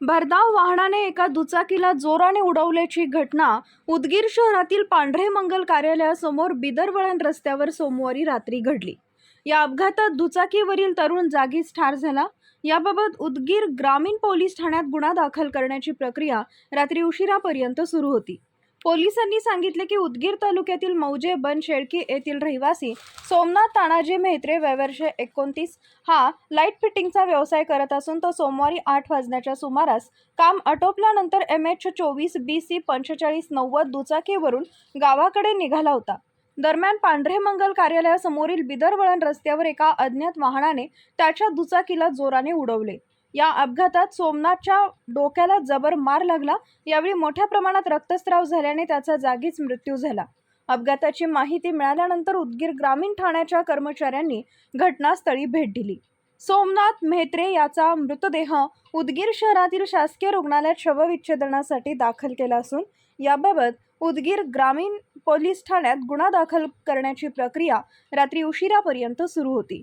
भरधाव वाहनाने एका दुचाकीला जोराने उडवल्याची घटना उदगीर शहरातील पांढरे मंगल कार्यालयासमोर बिदरवळण रस्त्यावर सोमवारी रात्री घडली. या अपघातात दुचाकीवरील तरुण जागीच ठार झाला. याबाबत उदगीर ग्रामीण पोलीस ठाण्यात गुन्हा दाखल करण्याची प्रक्रिया रात्री उशिरापर्यंत सुरू होती. पोलिसांनी सांगितले की उदगीर तालुक्यातील मौजे बन शेळकी येथील रहिवासी सोमनाथ तानाजी मेहत्रे वयवर्ष एकोणतीस हा लाइट फिटिंगचा व्यवसाय करत असून तो सोमवारी आठ वाजण्याच्या सुमारास काम आटोपल्यानंतर एम एच चोवीस बी सी पंचेचाळीस नव्वद दुचाकीवरून गावाकडे निघाला होता. दरम्यान पांढरे मंगल कार्यालयासमोरील बिदरवळण रस्त्यावर एका अज्ञात वाहनाने त्याच्या दुचाकीला जोराने उडवले. या अपघातात सोमनाथच्या डोक्याला जबर मार लागला. यावेळी मोठ्या प्रमाणात रक्तस्राव झाल्याने त्याचा जागीच मृत्यू झाला. अपघाताची माहिती मिळाल्यानंतर उदगीर ग्रामीण ठाण्याच्या कर्मचाऱ्यांनी घटनास्थळी भेट दिली. सोमनाथ मेहत्रे याचा मृतदेह उदगीर शहरातील शासकीय रुग्णालयात शवविच्छेदनासाठी दाखल केला असून याबाबत उदगीर ग्रामीण पोलीस ठाण्यात गुन्हा दाखल करण्याची प्रक्रिया रात्री उशिरापर्यंत सुरू होती.